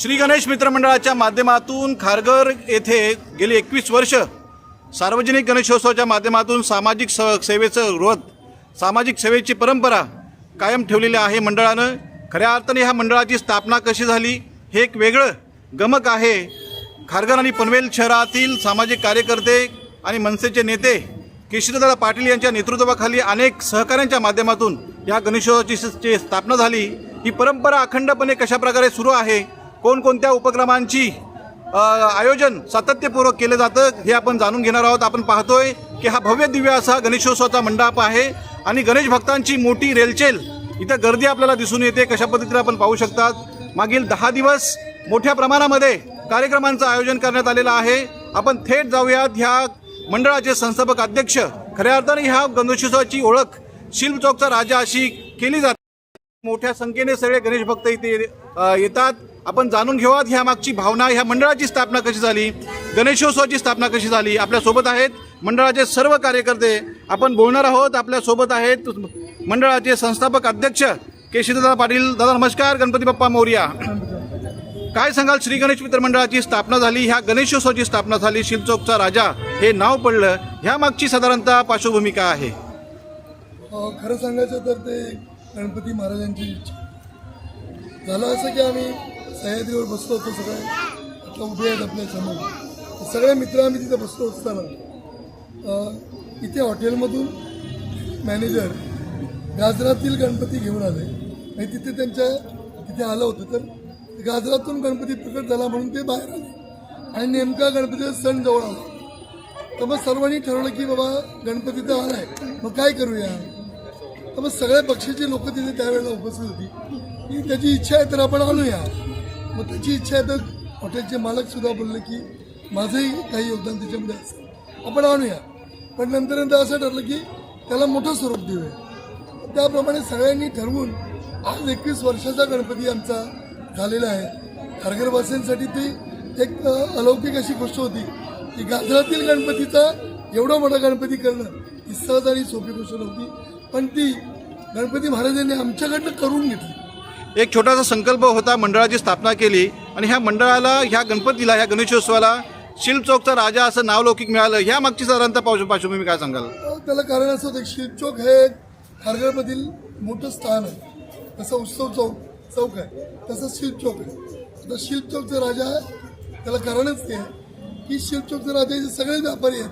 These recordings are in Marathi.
श्री गणेश मित्रमंडळाच्या माध्यमातून खारघर येथे गेली एकवीस वर्ष सार्वजनिक गणेशोत्सवाच्या माध्यमातून सामाजिक स सेवेचं व्रत सामाजिक सेवेची परंपरा कायम ठेवलेली आहे मंडळानं. खऱ्या अर्थाने ह्या मंडळाची स्थापना कशी झाली हे एक वेगळं गमक आहे. खारघर आणि पनवेल शहरातील सामाजिक कार्यकर्ते आणि मनसेचे नेते केशरीदादा पाटील यांच्या नेतृत्वाखाली अनेक सहकाऱ्यांच्या माध्यमातून या गणेशोत्सवाची स्थापना झाली. ही परंपरा अखंडपणे कशाप्रकारे सुरू आहे? कोणकोणत्या उपक्रमांची आयोजन सातत्यपूर्वक केलं जातं हे आपण जाणून घेणार आहोत. आपण पाहतोय की हा भव्य दिव्य असा गणेशोत्सवाचा मंडप आहे आणि गणेश भक्तांची मोठी रेलचेल इथं गर्दी आपल्याला दिसून येते. कशा पद्धतीने आपण पाहू शकतात? मागील दहा दिवस मोठ्या प्रमाणामध्ये कार्यक्रमांचं आयोजन करण्यात आलेलं आहे. आपण थेट जाऊयात ह्या मंडळाचे संस्थापक अध्यक्ष. खऱ्या अर्थाने ह्या गणेशोत्सवाची ओळख शिल्प चौकचा राजा अशी केली जाते. मोठ्या संख्येने सगळे गणेश भक्त इथे अ, येतात. आपण जाणून घेऊयात ह्या मागची भावना. ह्या मंडळाची स्थापना कशी झाली? गणेशोत्सवाची स्थापना कशी झाली? आपल्यासोबत आहेत मंडळाचे सर्व कार्यकर्ते. आपण बोलणार आहोत आपल्यासोबत आहेत मंडळाचे संस्थापक अध्यक्ष केशीदादा पाटील. दादा नमस्कार. गणपती बाप्पा मौर्या. काय सांगाल? श्री गणेश मित्र मंडळाची स्थापना झाली. ह्या गणेशोत्सवाची स्थापना झाली. शिलचौकचा राजा हे नाव पडलं. ह्या मागची साधारणतः पार्श्वभूमी काय आहे खरं सांगायचं तर ते गणपती महाराजांची इच्छा. झालं असं की आम्ही सह्याद्रीवर बसलो होतो सगळे. आता उभे आहेत आपल्यासमोर सगळे मित्र आम्ही तिथे बसलो असताना इथे हॉटेलमधून मॅनेजर गाजरातील गणपती घेऊन आले. आणि तिथे त्यांच्या तिथे आलं होतं. तर गाजरातून गणपती प्रकट झाला म्हणून ते बाहेर आले. आणि नेमका गणपतीचा सण जवळ आला. तर मग सर्वांनी ठरवलं की बाबा गणपती तर आलाय. मग काय करूया? तर मग सगळ्या पक्षाचे लोक तिथे त्यावेळेला उपस्थित होती. की त्याची इच्छा आहे तर आपण आणूया. मग त्याची इच्छा आहे तर हॉटेलचे मालक सुद्धा बोलले की माझंही काही योगदान त्याच्यामध्ये असेल. आपण आणूया. पण नंतर नंतर असं ठरलं की त्याला मोठं स्वरूप देऊया. त्याप्रमाणे सगळ्यांनी ठरवून आज एकवीस वर्षाचा गणपती आमचा झालेला आहे. खारघरवासियांसाठी ती एक अलौकिक अशी गोष्ट होती की गाजरातील गणपतीचा एवढा मोठा गणपती करणं ही सहज आणि सोपी गोष्ट नव्हती. पण ती गणपती महाराजांनी आमच्याकडनं करून घेतली. एक छोटासा संकल्प होता मंडळाची स्थापना केली आणि ह्या मंडळाला ह्या गणपतीला ह्या गणेशोत्सवाला शिल्प चौकचा राजा असं नावलौकिक मिळालं. ह्या मागची साधारणतः पार्श्व- पार्श्वभूमी काय सांगाल? त्याला कारण असं होतं शिल्पचौक हे खारघरमधील मोठं स्थान आहे. तसं उत्सव चौक चौक आहे. तसं शिल्पचौक आहे. आता शिल्पचौकचा राजा त्याला कारणच ते आहे की शिल्पचौकचा राजा हे सगळे व्यापारी आहेत.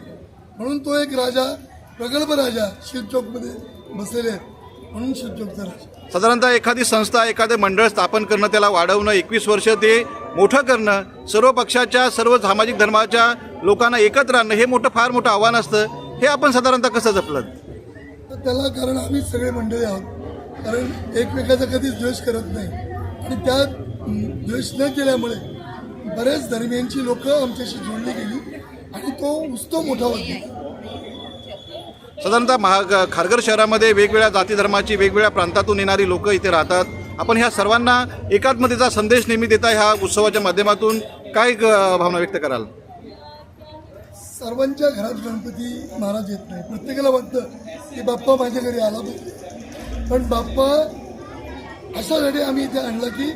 म्हणून तो एक राजा प्रगल्भ राजा शिल्पचौकमध्ये बसलेले आहेत. म्हणून शिल्पचौकचा राजा. साधारणतः एखादी संस्था एखादं मंडळ स्थापन करणं त्याला वाढवणं एकवीस वर्ष ते मोठं करणं सर्व पक्षाच्या सर्व सामाजिक धर्माच्या लोकांना एकत्र आणणं हे मोठं फार मोठं आव्हान असतं. हे आपण साधारणतः कसं जपलं? तर त्याला कारण आम्ही सगळे मंडळी आहोत. कारण एकमेकाचा कधीच द्वेष करत नाही. आणि त्या द्वेष न केल्यामुळे बरेच धर्मियांची लोकं आमच्याशी जोडली गेली. आणि तो उत्सव मोठा होत गेला. साधारणतः महा खारघर शहरामध्ये वेगवेगळ्या जाती धर्माची वेगवेगळ्या प्रांतातून येणारी लोक इथे राहतात. आपण ह्या सर्वांना एकात्मतेचा संदेश नेहमी देता ह्या उत्सवाच्या माध्यमातून काय भावना व्यक्त कराल? सर्वांच्या घरात गणपती महाराज येत नाही. प्रत्येकाला वाटतं की बाप्पा माझ्या घरी आला पाहिजे पण बाप्पा अशासाठी आम्ही इथे आणलं की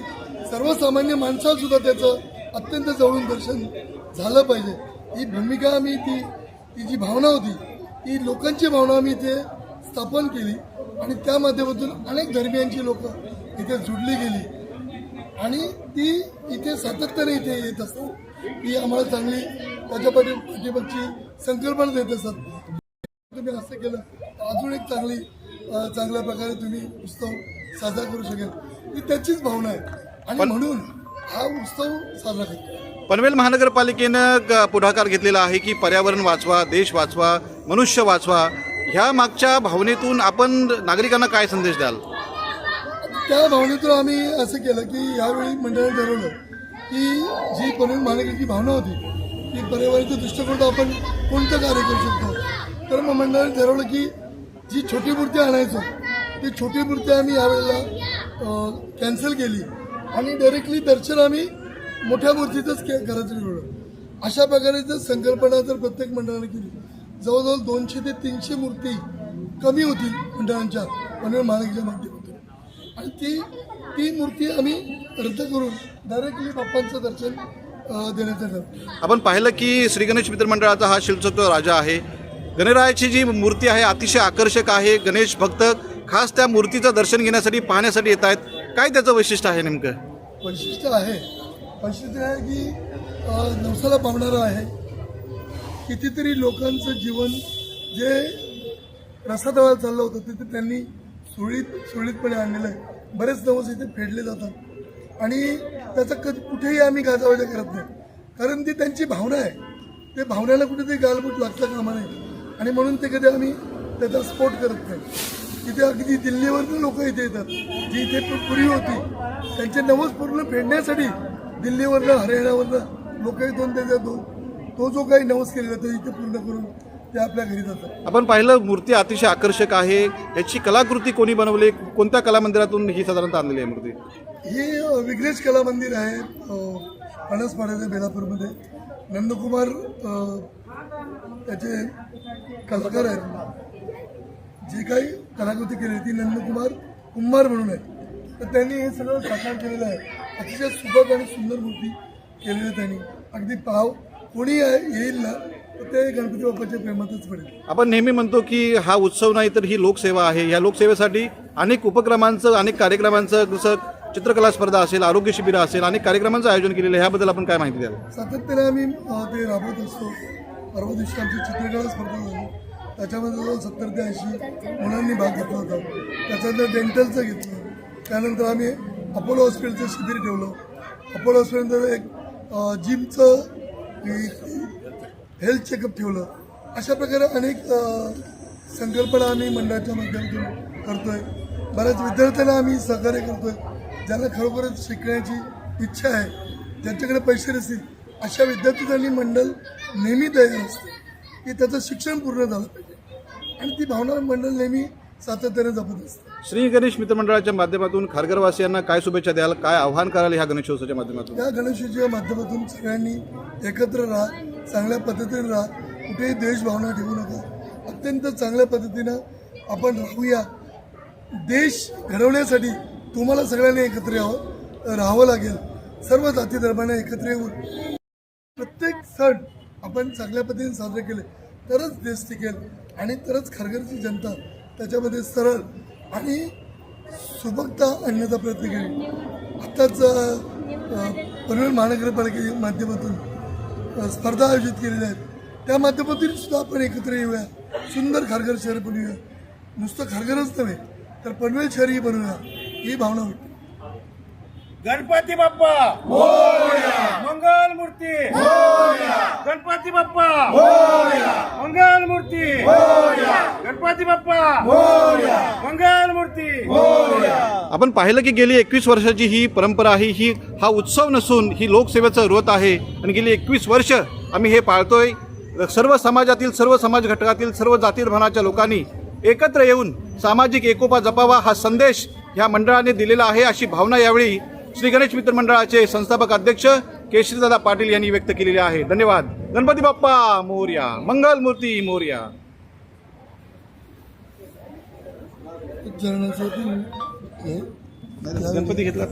सर्वसामान्य माणसासुद्धा त्याचं अत्यंत जवळून दर्शन झालं पाहिजे. ही भूमिका आम्ही ती ती जी भावना होती ती लोकांची भावना आम्ही इथे स्थापन केली आणि त्या माध्यमातून अनेक धर्मियांची लोक इथे जुडली गेली. आणि ती इथे सातत्याने इथे येत असतात. ती आम्हाला चांगली त्याच्या पाठी पाठीमागची संकल्पना देत असतात. तुम्ही असं केलं अजून एक चांगली चांगल्या प्रकारे तुम्ही उत्सव साजरा करू शकेल. ही त्याचीच भावना आहे. आणि म्हणून हा उत्सव साजरा करतो. पनवेल महानगरपालिकेनं पुढाकार घेतलेला आहे की पर्यावरण वाचवा देश वाचवा मनुष्य वाचवा ह्या मागच्या भावनेतून आपण नागरिकांना काय संदेश द्याल? त्या भावनेतून आम्ही असं केलं की यावेळी मंडळाने ठरवलं की जी पनवेल महानगरची भावना होती की पर्यावरणाच्या दृष्टिकोनात आपण कोणतं कार्य करू शकतो? तर मग मंडळाने ठरवलं की जी छोटी मूर्ती आणायचो ती छोटी मूर्ती आम्ही यावेळेला कॅन्सल केली. आणि डायरेक्टली दर्शन आम्ही मोठ्या मूर्तीतच के करायचं ठरवलं अशा प्रकारे जर संकल्पना जर प्रत्येक मंडळाने केली जवळजवळ दोनशे ते तीनशे मूर्ती कमी होतील मंडळांच्या पनवेल महानगराच्या माध्यमातून. आणि ती ती मूर्ती आम्ही रद्द करून डायरेक्टली बाप्पांचं दर्शन देण्याचं ठरतं आपण पाहिलं की श्री गणेश मित्र मंडळाचा हा शिलचक्र राजा आहे. गणरायाची जी मूर्ती आहे अतिशय आकर्षक आहे. गणेश भक्त खास त्या मूर्तीचं दर्शन घेण्यासाठी पाहण्यासाठी येत आहेत. काय त्याचं वैशिष्ट्य आहे नेमकं? वैशिष्ट्य आहे वैशिष्ट्य आहे की नवसाला पावणारं आहे. कितीतरी लोकांचं जीवन जे रसातळाला चाललं होतं तिथे त्यांनी सुळीत सुळीतपणे आणलेलं आहे. बरेच नवस इथे फेडले जातात. आणि त्याचा कधी कुठेही आम्ही गाजावाजा करत नाही. कारण ती त्यांची भावना आहे. ते भावनेला कुठेतरी गालबूट लागता कामा नाही आणि म्हणून ते कधी आम्ही त्याचा स्फोट करत नाही. इथे अगदी दिल्लीवरनं लोक इथे येतात. जी इथे पू- पूर्वी होती. त्यांचे नवस पूर्ण फेडण्यासाठी दिल्लीवरनं हरियाणावरनं लोक त्याचा तो तो जो काही नवस केलेला तो इथे पूर्ण करून ते आपल्या घरी जातात. आपण पाहिलं मूर्ती अतिशय आकर्षक आहे. याची कलाकृती कोणी बनवली? कोणत्या कला मंदिरातून ही साधारणतः आणलेली आहे मूर्ती? ही विघ्नेश कला मंदिर आहे पणसपाड्याच्या बेलापूरमध्ये. नंदकुमार त्याचे कलाकार आहेत. जी काही कलाकृती केली ती नंदकुमार कुंभार म्हणून आहे तर त्यांनी हे सगळं साकार केलेलं आहे. अतिशय सुबक आणि सुंदर मूर्ती केलेली त्यांनी. अगदी पाव कोणी येईल ना तर ते गणपती बाप्पाच्या प्रेमातच पडेल. आपण नेहमी म्हणतो की हा उत्सव नाही तर ही लोकसेवा आहे. या लोकसेवेसाठी अनेक उपक्रमांचं अनेक कार्यक्रमांचं जसं चित्रकला स्पर्धा असेल आरोग्य शिबिरं असेल अनेक कार्यक्रमांचं आयोजन केलेलं आहे. ह्याबद्दल आपण काय माहिती द्याल? सातत्याने आम्ही अ, ते राबवत असतो. परवा दिवशी आमची चित्रकला स्पर्धा झाली. त्याच्यामध्ये जवळ सत्तर ते ऐंशी मुलांनी भाग घेतला होता. त्याच्यानंतर डेंटलचं घेतलं. त्यानंतर आम्ही अपोलो हॉस्पिटलचं शिबिर ठेवलं. अपोलो हॉस्पिटलचं एक जिमचं हेल्थ चेकअप ठेवलं. अशा प्रकारे अनेक संकल्पना आम्ही मंडळाच्या माध्यमातून करतोय. बऱ्याच विद्यार्थ्यांना आम्ही सहकार्य करतोय. ज्यांना खरोखरच शिकण्याची इच्छा आहे ज्यांच्याकडे पैसे नसतील अशा विद्यार्थ्यांनी मंडळ नेहमी तयार असते. की त्याचं शिक्षण पूर्ण झालं पाहिजे. आणि ती भावना मंडळ नेहमी सातत्याने जपत असते. श्री गणेश मित्रमंडळाच्या माध्यमातून खारघरवासियांना काय शुभेच्छा द्याल काय आव्हान कराल ह्या गणेशोत्सवाच्या माध्यमातून? या गणेशोत्सवाच्या माध्यमातून सगळ्यांनी एकत्र राहा चांगल्या पद्धतीने राहा. कुठेही द्वेषभावना ठेवू नका. अत्यंत चांगल्या पद्धतीनं आपण राहूया. देश घडवण्यासाठी तुम्हाला सगळ्यांनी एकत्र यावं राहावं लागेल. सर्व जाती धर्माने एकत्र येऊन प्रत्येक सण आपण चांगल्या पद्धतीने साजरे केले तरच देश टिकेल आणि तरच खारघरची जनता त्याच्यामध्ये सरळ आणि सुबकता आणण्याचा प्रयत्न केली. आत्ताच पनवेल महानगरपालिकेच्या माध्यमातून स्पर्धा आयोजित केलेल्या आहेत. त्या माध्यमातून सुद्धा आपण एकत्र येऊया. सुंदर खारघर शहर बनवूया. नुसतं खारघरच नव्हे तर पनवेल शहरही बनवूया. ही भावना होती. गणपती बाप्पा. मंगल मूर्ती. गणपती बाप्पा. मंगल मूर्ती. गणपती बाप्पा. मंगल मूर्ती. आपण पाहिलं की गेली एकवीस वर्षाची ही परंपरा आहे ही हा उत्सव नसून ही लोकसेवेचं व्रत आहे. आणि गेली एकवीस वर्ष आम्ही हे पाळतोय. सर्व समाजातील सर्व समाज घटकातील सर्व जाती धर्माच्या लोकांनी एकत्र येऊन सामाजिक एकोपा जपावा हा संदेश ह्या मंडळाने दिलेला आहे अशी भावना यावेळी श्री गणेश मित्र मंडळाचे संस्थापक अध्यक्ष केशरीदादा पाटील यांनी व्यक्त केलेली आहे. धन्यवाद. गणपती बाप्पा मोर्या. मंगल मूर्ती मोर्या. गणपती घेतला